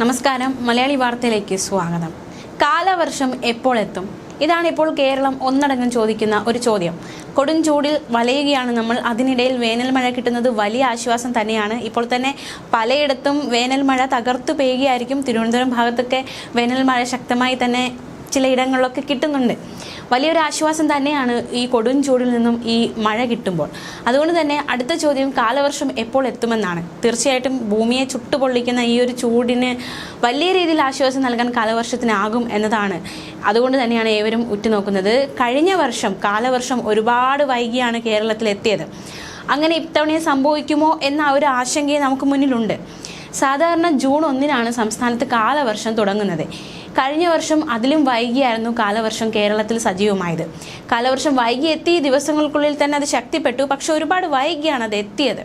നമസ്കാരം. മലയാളി വാർത്തയിലേക്ക് സ്വാഗതം. കാലവർഷം എപ്പോൾ എത്തും? ഇതാണ് ഇപ്പോൾ കേരളം ഒന്നടങ്കം ചോദിക്കുന്ന ഒരു ചോദ്യം. കൊടും ചൂടിൽ വലയുകയാണ് നമ്മൾ. അതിനിടയിൽ വേനൽ മഴ കിട്ടുന്നത് വലിയ ആശ്വാസം തന്നെയാണ്. ഇപ്പോൾ തന്നെ പലയിടത്തും വേനൽ മഴ തകർത്തു പെയ്യുകയായിരിക്കും. തിരുവനന്തപുരം ഭാഗത്തൊക്കെ വേനൽ മഴ ശക്തമായി തന്നെ ചിലയിടങ്ങളിലൊക്കെ കിട്ടുന്നുണ്ട്. വലിയൊരു ആശ്വാസം തന്നെയാണ് ഈ കൊടും ചൂടിൽ നിന്നും ഈ മഴ കിട്ടുമ്പോൾ. അതുകൊണ്ട് തന്നെ അടുത്ത ചോദ്യം കാലവർഷം എപ്പോൾ എത്തുമെന്നാണ്. തീർച്ചയായിട്ടും ഭൂമിയെ ചുട്ടുപൊള്ളിക്കുന്ന ഈ ഒരു ചൂടിന് വലിയ രീതിയിൽ ആശ്വാസം നൽകാൻ കാലവർഷത്തിനാകും എന്നതാണ്. അതുകൊണ്ട് തന്നെയാണ് ഏവരും ഉറ്റുനോക്കുന്നത്. കഴിഞ്ഞ വർഷം കാലവർഷം ഒരുപാട് വൈകിയാണ് കേരളത്തിൽ എത്തിയത്. അങ്ങനെ ഇത്തവണയും സംഭവിക്കുമോ എന്ന ഒരു ആശങ്കയെ നമുക്ക് മുന്നിലുണ്ട്. സാധാരണ ജൂൺ ഒന്നിനാണ് സംസ്ഥാനത്ത് കാലവർഷം തുടങ്ങുന്നത്. കഴിഞ്ഞ വർഷം അതിലും വൈകിയായിരുന്നു കാലവർഷം കേരളത്തിൽ സജീവമായത്. കാലവർഷം വൈകി എത്തിയ ദിവസങ്ങൾക്കുള്ളിൽ തന്നെ അത് ശക്തിപ്പെട്ടു. പക്ഷെ ഒരുപാട് വൈകിയാണ് അത് എത്തിയത്.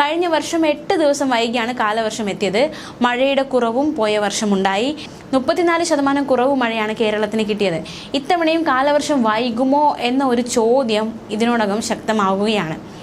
കഴിഞ്ഞ വർഷം എട്ട് ദിവസം വൈകിയാണ് കാലവർഷം എത്തിയത്. മഴയുടെ കുറവും പോയ വർഷമുണ്ടായി. മുപ്പത്തിനാല് ശതമാനം കുറവ് മഴയാണ് കേരളത്തിന് കിട്ടിയത്. ഇത്തവണയും കാലവർഷം വൈകുമോ എന്ന ഒരു ചോദ്യം ഇതിനോടകം ശക്തമാവുകയാണ്.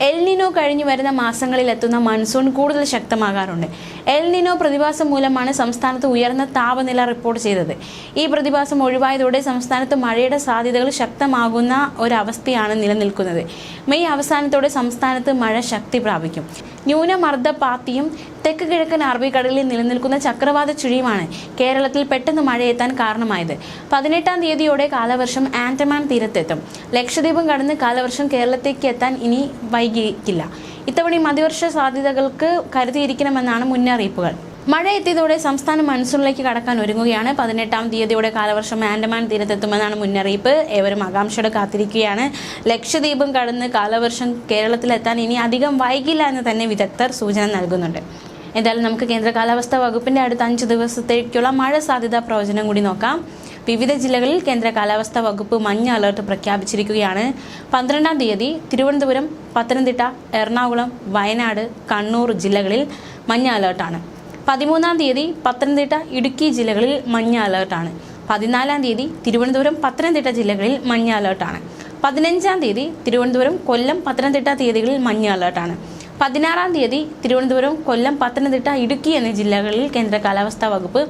എൽനിനോ കഴിഞ്ഞു വരുന്ന മാസങ്ങളിൽ എത്തുന്ന മൺസൂൺ കൂടുതൽ ശക്തമാകാറുണ്ട്. എൽനിനോ പ്രതിഭാസം മൂലമാണ് സംസ്ഥാനത്ത് ഉയർന്ന താപനില റിപ്പോർട്ട് ചെയ്തത്. ഈ പ്രതിഭാസം ഒഴിവായതോടെ സംസ്ഥാനത്ത് മഴയുടെ സാധ്യതകൾ ശക്തമാകുന്ന ഒരവസ്ഥയാണ് നിലനിൽക്കുന്നത്. മെയ് അവസാനത്തോടെ സംസ്ഥാനത്ത് മഴ ശക്തി പ്രാപിക്കും. ന്യൂനമർദ്ദ പാത്തിയും തെക്ക് കിഴക്കൻ അറബിക്കടലിൽ നിലനിൽക്കുന്ന ചക്രവാത ചുഴിയുമാണ് കേരളത്തിൽ പെട്ടെന്ന് മഴയെത്താൻ കാരണമായത്. പതിനെട്ടാം തീയതിയോടെ കാലവർഷം ആൻഡമാൻ തീരത്തെത്തും. ലക്ഷദ്വീപും കടന്ന് കാലവർഷം കേരളത്തേക്ക് എത്താൻ ഇനി വൈകിക്കില്ല ഇത്തവണ മതിവർഷ സാധ്യതകൾക്ക് കരുതിയിരിക്കണമെന്നാണ് മുന്നറിയിപ്പുകൾ. മഴ എത്തിയതോടെ സംസ്ഥാനം മൺസൂണിലേക്ക് കടക്കാൻ ഒരുങ്ങുകയാണ്. പതിനെട്ടാം തീയതിയോടെ കാലവർഷം ആൻഡമാൻ തീരത്തെത്തുമെന്നാണ് മുന്നറിയിപ്പ്. ഏവരും ആകാംക്ഷയോടെ കാത്തിരിക്കുകയാണ്. ലക്ഷദ്വീപും കടന്ന് കാലവർഷം കേരളത്തിലെത്താൻ ഇനി അധികം വൈകില്ല എന്ന് തന്നെ വിദഗ്ധർ സൂചന നൽകുന്നുണ്ട്. എന്തായാലും നമുക്ക് കേന്ദ്ര കാലാവസ്ഥാ വകുപ്പിന്റെ അടുത്ത അഞ്ച് ദിവസത്തേക്കുള്ള മഴ സാധ്യതാ പ്രവചനം കൂടി നോക്കാം. വിവിധ ജില്ലകളിൽ കേന്ദ്ര കാലാവസ്ഥാ വകുപ്പ് മഞ്ഞ അലർട്ട് പ്രഖ്യാപിച്ചിരിക്കുകയാണ്. പന്ത്രണ്ടാം തീയതി തിരുവനന്തപുരം പത്തനംതിട്ട എറണാകുളം വയനാട് കണ്ണൂർ ജില്ലകളിൽ മഞ്ഞ അലർട്ടാണ്. പതിമൂന്നാം തീയതി പത്തനംതിട്ട ഇടുക്കി ജില്ലകളിൽ മഞ്ഞ അലർട്ടാണ്. പതിനാലാം തീയതി തിരുവനന്തപുരം പത്തനംതിട്ട ജില്ലകളിൽ മഞ്ഞ അലർട്ടാണ്. പതിനഞ്ചാം തീയതി തിരുവനന്തപുരം കൊല്ലം പത്തനംതിട്ട തീയതികളിൽ മഞ്ഞ അലർട്ടാണ്. പതിനാറാം തീയതി തിരുവനന്തപുരം കൊല്ലം പത്തനംതിട്ട ഇടുക്കി എന്നീ ജില്ലകളിൽ കേന്ദ്ര കാലാവസ്ഥാ വകുപ്പ്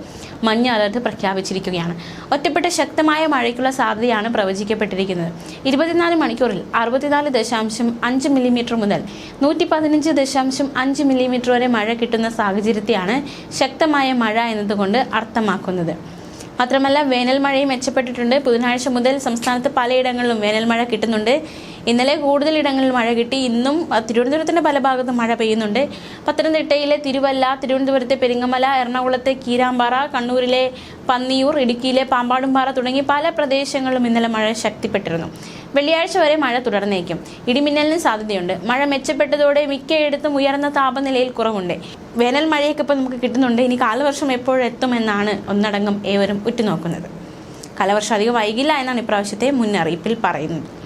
മഞ്ഞ അലർട്ട് പ്രഖ്യാപിച്ചിരിക്കുകയാണ്. ഒറ്റപ്പെട്ട ശക്തമായ മഴയ്ക്കുള്ള സാധ്യതയാണ് പ്രവചിക്കപ്പെട്ടിരിക്കുന്നത്. ഇരുപത്തിനാല് മണിക്കൂറിൽ അറുപത്തിനാല് ദശാംശം അഞ്ച് മില്ലിമീറ്റർ മുതൽ നൂറ്റി പതിനഞ്ച് ദശാംശം അഞ്ച് മില്ലിമീറ്റർ വരെ മഴ കിട്ടുന്ന സാഹചര്യത്തെയാണ് ശക്തമായ മഴ എന്നതുകൊണ്ട് അർത്ഥമാക്കുന്നത്. മാത്രമല്ല വേനൽ മഴയും മെച്ചപ്പെട്ടിട്ടുണ്ട്. ബുധനാഴ്ച മുതൽ സംസ്ഥാനത്ത് പലയിടങ്ങളിലും വേനൽ മഴ കിട്ടുന്നുണ്ട്. ഇന്നലെ കൂടുതലിടങ്ങളിൽ മഴ കിട്ടി. ഇന്നും തിരുവനന്തപുരത്തിന്റെ പല ഭാഗത്തും മഴ പെയ്യുന്നുണ്ട്. പത്തനംതിട്ടയിലെ തിരുവല്ല തിരുവനന്തപുരത്തെ പെരിങ്ങമല എറണാകുളത്തെ കീരാമ്പാറ കണ്ണൂരിലെ പന്നിയൂർ ഇടുക്കിയിലെ പാമ്പാടുംപാറ തുടങ്ങി പല പ്രദേശങ്ങളിലും ഇന്നലെ മഴ ശക്തിപ്പെട്ടിരുന്നു. വെള്ളിയാഴ്ച വരെ മഴ തുടർന്നേക്കും. ഇടിമിന്നലിന് സാധ്യതയുണ്ട്. മഴ മെച്ചപ്പെട്ടതോടെ മിക്കയിടത്തും ഉയർന്ന താപനിലയിൽ കുറവുണ്ട്. വേനൽ മഴയൊക്കെ ഇപ്പോൾ നമുക്ക് കിട്ടുന്നുണ്ട്. ഇനി കാലവർഷം എപ്പോഴെത്തുമെന്നാണ് ഒന്നടങ്കം ഏവരും ഉറ്റുനോക്കുന്നത്. കാലവർഷം അധികം വൈകില്ല എന്നാണ് ഇപ്രാവശ്യത്തെ മുന്നറിയിപ്പിൽ പറയുന്നത്.